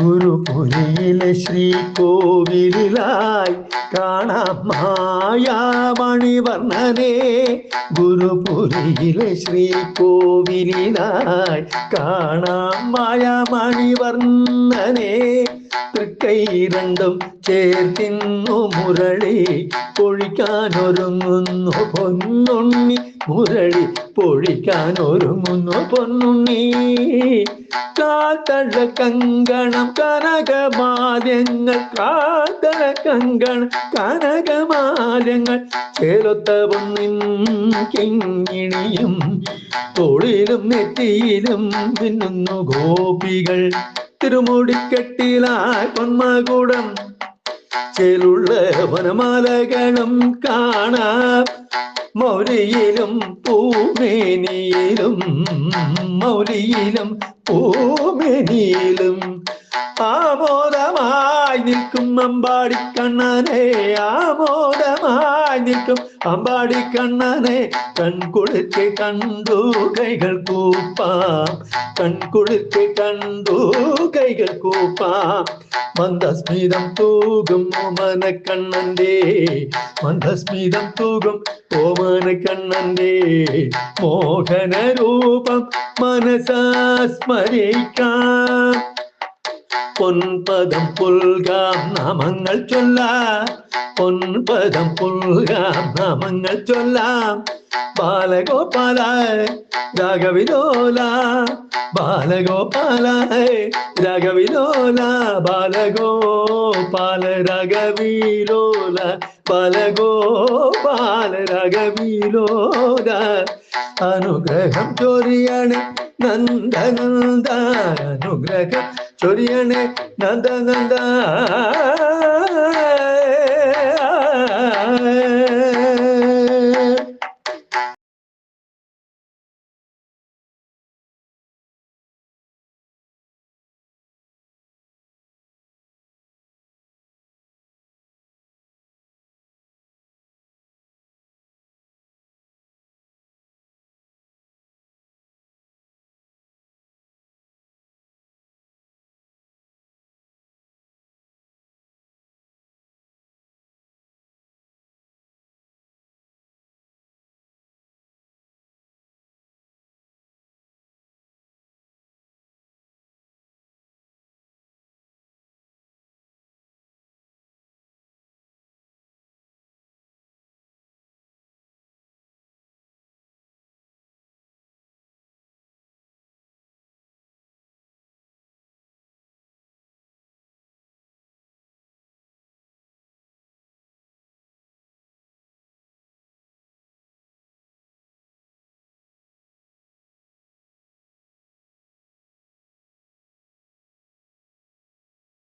ഗുരുപുരിയിലെ ശ്രീകോവിലായി കാണാം മായാമണിവർണനെ. ഗുരുപുരിയിലെ ശ്രീകോവിലായി കാണാം മായാമണിവർണനെ. തൃക്കൈ രണ്ടും ചേർത്തിന്നു മുരളി. പൊഴിക്കാനൊരുങ്ങുന്നു പൊന്നുണ്ണി. മുരളി പൊഴിക്കാനൊരുങ്ങുന്നു പൊന്നുണ്ണി. കാത്തഴ കങ്കണം കനകമാല്യങ്ങൾ കാത്തഴ കങ്കണം കനകമാല്യങ്ങൾ ചേലൊത്ത പൊന്നിൻ കിങ്ങിണിയും. തൊഴിലും നെറ്റിയിലും മിന്നുന്നു ഗോപികൾ. തിരുമുടിക്കെട്ടിലായി പൊന്മകുടം. ചേലുള്ള വനമാലകളും കാണാം. മൗലിയിലും പൂമേനിയിലും മൗലിയിലും പൂമേനിയിലും. ആമോദമായി നിൽക്കും അമ്പാടി കണ്ണനെ ആമോദമായി നിൽക്കും. അമ്പാടി കണ്ണനെ കൺകുളിർക്കെ കണ്ടു കൈകൾ കൂപ്പാം. കൺകുളിർക്ക് കണ്ടു കൈകൾ കൂപ്പാം. മന്ദസ്മിതം തൂകും ഓമന കണ്ണന്റെ മന്ദസ്മിതം തൂകും ഓമന കണ്ണന്റെ മോഹന രൂപം മനസാ பொன்பதம் புல்காம் நாமங்கள் சொல்லாம். பொன்பதம் புல்காம் நாமங்கள் சொல்லாம். பாலகோபாலாய் ராகவிலோலா. பாலகோபாலாய் ராகவிலோலா. பாலகோபால ராகவிலோலா. பாலகோபால ராகவிலோலா. അനുഗ്രഹം ചൊരിയണേ നന്ദനന്ദ അനുഗ്രഹം ചൊരിയണേ നന്ദനന്ദ.